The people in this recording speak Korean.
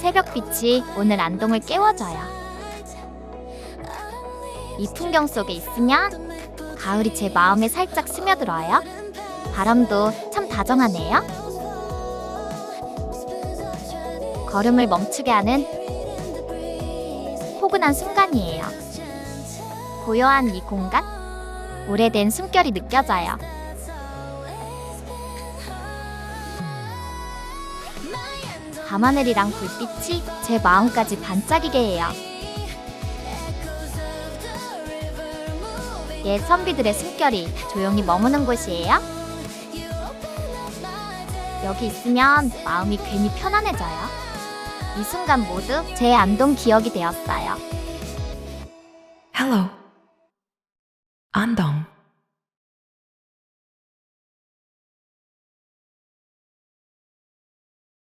새벽빛이 오늘 안동을 깨워줘요. 이 풍경 속에 있으면 가을이 제 마음에 살짝 스며들어요. 바람도 참 다정하네요. 걸음을 멈추게 하는 포근한 순간이에요. 고요한 이 공간, 오래된 숨결이 느껴져요. 밤하늘이랑 불빛이 제 마음까지 반짝이게 해요. 옛 선비들의 숨결이 조용히 머무는 곳이에요. 여기 있으면 마음이 괜히 편안해져요. 이 순간 모두 제 안동 기억이 되었어요. Hello. Andong.